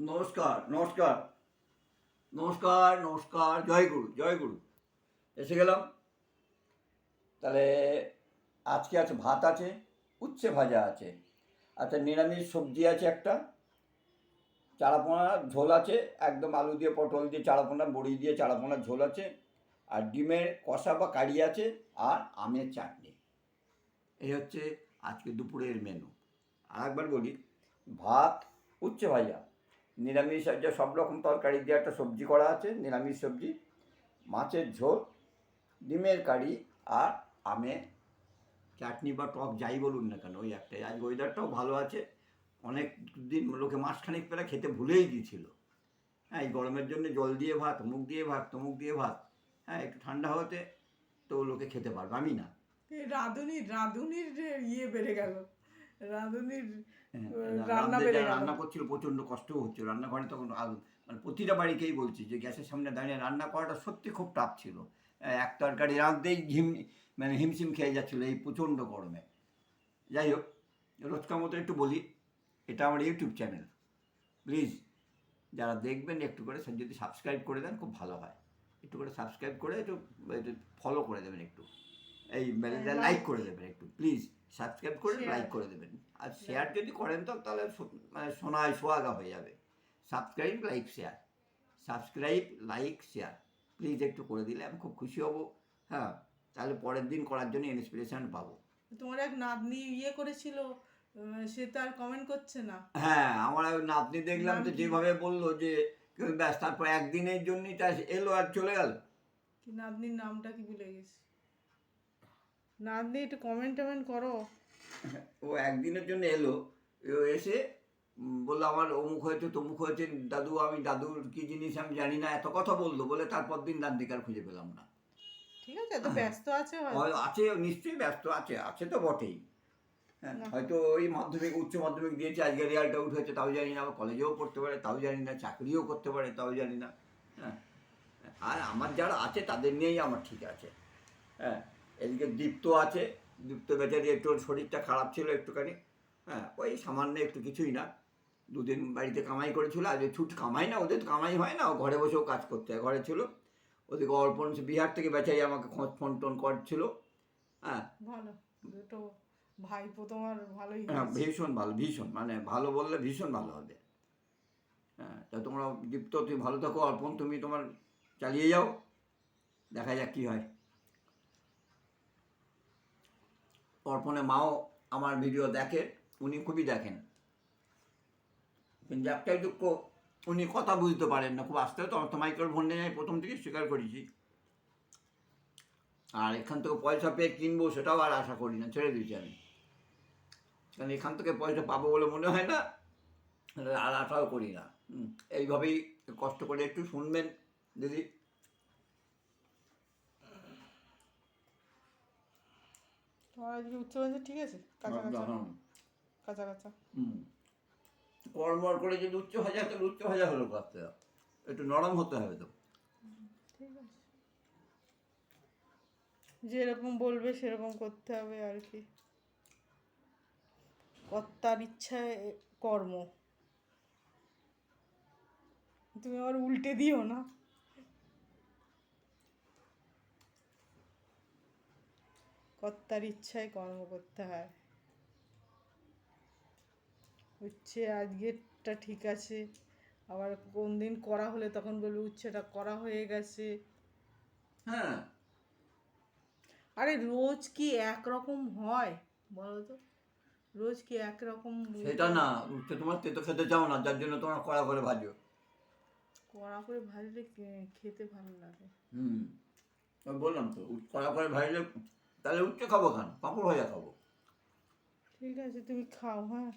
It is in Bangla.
নমস্কার নমস্কার। নমস্কার নমস্কার। জয় গুরু জয় গুরু। এসে গেলাম। তাহলে আজকে আছে, ভাত আছে, উচ্ছে ভাজা আছে। আচ্ছা নিরামিষ সবজি আছে একটা। চারাপোনা ঝোল আছে, একদম আলু দিয়ে, পটল দিয়ে চারাপোনা, বড়ি দিয়ে চারাপোনার ঝোল আছে। আর ডিমের কষা বা কারি আছে, আর আমের চাটনি। এই হচ্ছে আজকে দুপুরের মেনু আর একবার বলি, ভাত, উচ্ছে ভাজা। নিরামিষ যে সব রকম তরকারি দিয়ে একটা সবজি করা আছে, নিরামিষ সবজি, মাছের ঝোল, ডিমের কারি আর আমের চাটনি বা টক, যাই বলুন না কেন, ওই একটাই আজ ওয়েদারটাও ভালো আছে। অনেক দিন লোকে মাসখানেক পেলা খেতে ভুলেই গিয়েছিল। হ্যাঁ এই গরমের জন্য জল দিয়ে ভাত মুখ দিয়ে ভাত, তমুক দিয়ে ভাত হ্যাঁ একটু ঠান্ডা হতে তো লোকে খেতে পারবে। আমি না। রাঁধুনির রাঁধুনির ইয়ে বেড়ে গেল। রাঁধুনির হ্যাঁ, রান্না রান্না করছিল প্রচণ্ড কষ্টও হচ্ছিল। রান্নাঘরে তখন আগুন মানে প্রতিটা বাড়িকেই বলছি যে গ্যাসের সামনে দাঁড়িয়ে রান্না করাটা সত্যি খুব টাফ ছিল। হ্যাঁ, এক তরকারি রাঁধতেই হিম মানে হিমশিম খেয়ে যাচ্ছিল এই প্রচণ্ড গরমে। যাই হোক রোজকার মতো একটু বলি এটা আমার ইউটিউব চ্যানেল প্লিজ যারা দেখবেন একটু করে যদি সাবস্ক্রাইব করে দেন খুব ভালো হয়। একটু করে সাবস্ক্রাইব করে একটু ফলো করে দেবেন একটু। এই লাইক করে দেবেন একটু প্লিজ সাবস্ক্রাইব করে লাইক করে দেবেন। আর শেয়ার যদি করেন তো তাহলে মানে সোনায় সোয়াগা হয়ে যাবে। Subscribe like share subscribe like share please একটু করে দিলে আমি খুব খুশি হব। হ্যাঁ তাহলে পরের দিন করার জন্য ইন্সপিরেশন পাবো। তোমার এক নাতনি ইয়ে করেছিল সে তো আর কমেন্ট করছে না। হ্যাঁ আমার নাতনি দেখলাম তো যেভাবে বলল যে কেউ ব্যাস তারপর একদিনের জন্যই তা এলো আর চলে গেল। কি নাতনির নামটা কি ভুলে গেছি। নাতনি একটু কমেন্ট টমেন্ট করো। ও একদিনের জন্য এলো। ও এসে বলল আমার অমুক হয়েছে তমুক হয়েছে দাদু আমি দাদুর কি জিনিস আমি জানি না এত কথা বলল। বলে তারপর দিন দান্তিকার খুঁজে পেলাম না। ঠিক আছে তো ব্যস্ত আছে। হয়- আছে নিশ্চয়ই ব্যস্ত আছে আছে তো বটেই। হ্যাঁ হয়তো ওই মাধ্যমিক উচ্চ মাধ্যমিক দিয়েছে আজকে রেজাল্টটা উঠেছে তাও জানি না আবার কলেজেও পড়তে পারে তাও জানি না চাকরিও করতে পারে তাও জানি না। হ্যাঁ আর আমার যারা আছে তাদের নিয়েই আমার ঠিক আছে। হ্যাঁ এদিকে দীপ্ত আছে দীপ্ত বেচারি একটু ওর শরীরটা খারাপ ছিল একটুখানি হ্যাঁ ওই সামান্য একটু কিছুই না। দুদিন বাড়িতে কামাই করেছিল আজ ছুট কামাই না ওদের কামাই হয় না ও ঘরে বসেও কাজ করতে হয় ঘরে ছিল। ওদিকে অর্পণ বিহার থেকে বেচারি আমাকে খোঁজ ফোন টোন করছিল হ্যাঁ। ভালো দুটো ভাইপো তোমার ভালোই হ্যাঁ ভীষণ ভালো ভীষণ মানে ভালো বললে ভীষণ ভালো হবে। হ্যাঁ তা তোমরা দীপ্ত তুমি ভালো থাকো অর্পণ তুমি তোমার চালিয়ে যাও দেখা যাক কী হয়। অর্পণের মাও আমার ভিডিও দেখে, উনি খুবই দেখেন। কিন্তু একটাই দুঃখ, উনি কথা বুঝতে পারেন না, খুব আস্তে তো অর্থ মাইক্রোফোন নিয়ে প্রথম থেকে স্বীকার করেছি। আর এখান থেকে পয়সা পেয়ে কিনবো সেটাও আর আশা করি না, ছেড়ে দিয়েছি আমি। কারণ এখান থেকে পয়সা পাবো বলে মনে হয় না, আর আশাও করি না। এইভাবেই কষ্ট করে একটু শুনবেন, দিদি। আজকে ঠিক আছে? কাঁচা কাঁচা। কাঁচা কাঁচা। হুম। কড়মড় করে যদি উচ্চ ভাজা তাহলে উচ্চ ভাজা হলো করতে একটু নরম হতে হবে তো। ঠিক আছে। যেরকম বলবে সেরকম করতে হবে আর কি। কর্তার ইচ্ছায় কর্ম। তুমি আবার উল্টে দিও না। কর্তার ইচ্ছায় কর্ম করতে হয়। হচ্ছে আজকেরটা ঠিক আছে আবার কোন দিন করা হলে তখন বলবে উচ্ছেটা করা হয়ে গেছে। হ্যাঁ। আরে রোজ কি একরকম হয় বলো তো? রোজ কি একরকম সেটা না উচ্চ তোমার তেতো খেতে চাও না যার জন্য তোমার কড়া করে ভাজো। কড়া করে ভাজলে খেতে ভালো লাগে। হুম। বললাম তো কড়া করে ভাজলে তাহলে উচ্চ খাব খান পাঁপড় ভাজা খাব। ঠিক আছে তুমি খাও হ্যাঁ।